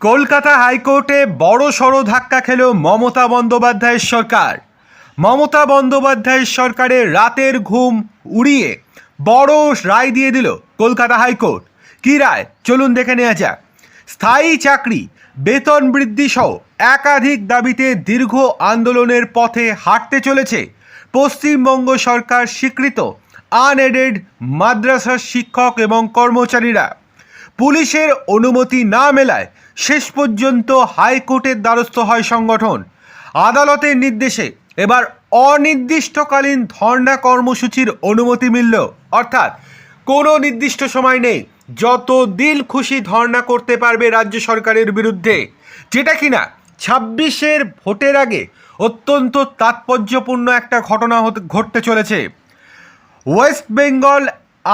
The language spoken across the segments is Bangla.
কলকাতা হাইকোর্টে বড় সড় ধাক্কা খেল মমতা বন্দ্যোপাধ্যায়ের সরকার। মমতা বন্দ্যোপাধ্যায়ের সরকারের রাতের ঘুম উড়িয়ে বড় রায় দিয়ে দিল কলকাতা হাইকোর্ট। কী রায়? চলুন দেখে নেওয়া যাক। স্থায়ী চাকরি, বেতন বৃদ্ধি সহ একাধিক দাবিতে দীর্ঘ আন্দোলনের পথে হাঁটতে চলেছে। পশ্চিমবঙ্গ সরকার স্বীকৃত আনএডেড মাদ্রাসার শিক্ষক এবং কর্মচারীরা। পুলিশের অনুমতি না মেলায় শেষ পর্যন্ত হাইকোর্টের দ্বারস্থ হয় সংগঠন। আদালতের নির্দেশে এবার অনির্দিষ্টকালীন ধর্ণা কর্মসূচির অনুমতি মিলল। অর্থাৎ কোনো নির্দিষ্ট সময় নেই, যত দিল খুশি ধর্ণা করতে পারবে রাজ্য সরকারের বিরুদ্ধে। যেটা কিনা ছাব্বিশের ভোটের আগে অত্যন্ত তাৎপর্যপূর্ণ একটা ঘটনা ঘটতে চলেছে। ওয়েস্ট বেঙ্গল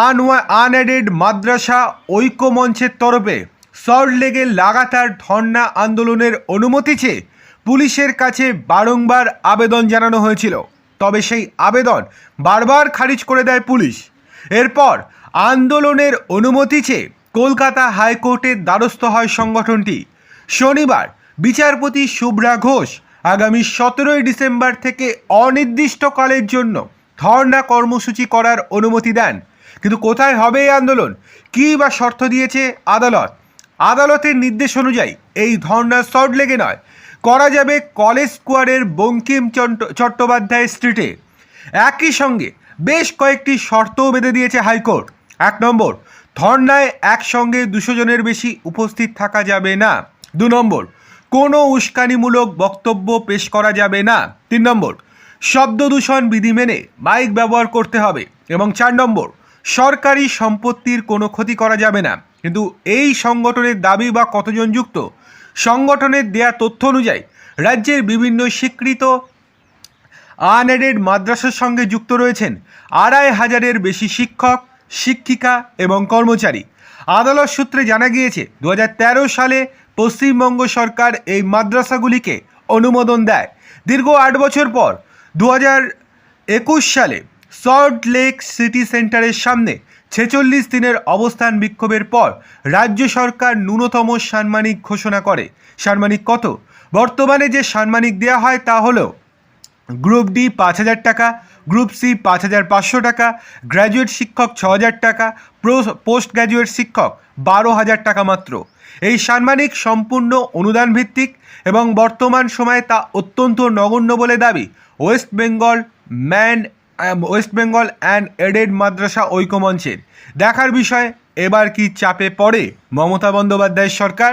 আনওয়া আনএডেড মাদ্রাসা ঐক্য মঞ্চের তরফে সল্টলেগে লাগাতার ধর্ণা আন্দোলনের অনুমতি চেয়ে পুলিশের কাছে বারংবার আবেদন জানানো হয়েছিল। তবে সেই আবেদন বারবার খারিজ করে দেয় পুলিশ। এরপর আন্দোলনের অনুমতি চেয়ে কলকাতা হাইকোর্টের দ্বারস্থ হয় সংগঠনটি। শনিবার বিচারপতি শুভ্রা ঘোষ আগামী সতেরোই ডিসেম্বর থেকে অনির্দিষ্টকালের জন্য ধর্ণা কর্মসূচি করার অনুমতি দেন। কিন্তু কোথায় হবে এই আন্দোলন? কী বা শর্ত দিয়েছে আদালত? আদালতের নির্দেশ অনুযায়ী এই ধর্ণা লেগে নয়। করা যাবে কলেজ স্কোয়ারের বঙ্কিম চট্ট- চট্টোপাধ্যায় স্ট্রিটে। একই সঙ্গে বেশ কয়েকটি শর্তও বেঁধে দিয়েছে হাইকোর্ট। এক নম্বর, ধর্নায় একসঙ্গে দুশো জনের বেশি উপস্থিত থাকা যাবে না। দু নম্বর, কোনো উস্কানিমূলক বক্তব্য পেশ করা যাবে না। তিন নম্বর শব্দ দূষণ বিধি মেনে মাইক ব্যবহার করতে হবে। এবং চার নম্বর সরকারি সম্পত্তির কোনো ক্ষতি করা যাবে না। কিন্তু এই সংগঠনের দাবি বা কতজন যুক্ত? সংগঠনের দেয়া তথ্য অনুযায়ী, রাজ্যের বিভিন্ন স্বীকৃত আনএডেড মাদ্রাসার সঙ্গে যুক্ত রয়েছেন আড়াই হাজারের বেশি শিক্ষক, শিক্ষিকা এবং কর্মচারী। আদালত সূত্রে জানা গিয়েছে দু হাজার তেরো সালে পশ্চিমবঙ্গ সরকার এই মাদ্রাসাগুলিকে অনুমোদন দেয়। দীর্ঘ আট বছর পর দু একুশ সালে সল্ট লেক সিটি সেন্টারের সামনে ছেচল্লিশ দিনের অবস্থান বিক্ষোভের পর রাজ্য সরকার ন্যূনতম সাম্মানিক ঘোষণা করে। সাম্মানিক কত? বর্তমানে যে সাম্মানিক দেওয়া হয় তা হলো গ্রুপ ডি পাঁচ হাজার টাকা, গ্রুপ সি পাঁচ হাজার পাঁচশো টাকা, গ্র্যাজুয়েট শিক্ষক ছ হাজার টাকা পোস্ট গ্র্যাজুয়েট শিক্ষক বারো হাজার টাকা মাত্র। এই সাম্মানিক সম্পূর্ণ অনুদান ভিত্তিক এবং বর্তমান সময়ে তা অত্যন্ত নগণ্য বলে দাবি West Bengal man West Bengal and aided মাদ্রাসা ঐক্যমঞ্চের দেখার বিষয়, এবার কি চাপে পড়ে? মমতা বন্দ্যোপাধ্যায়ের সরকার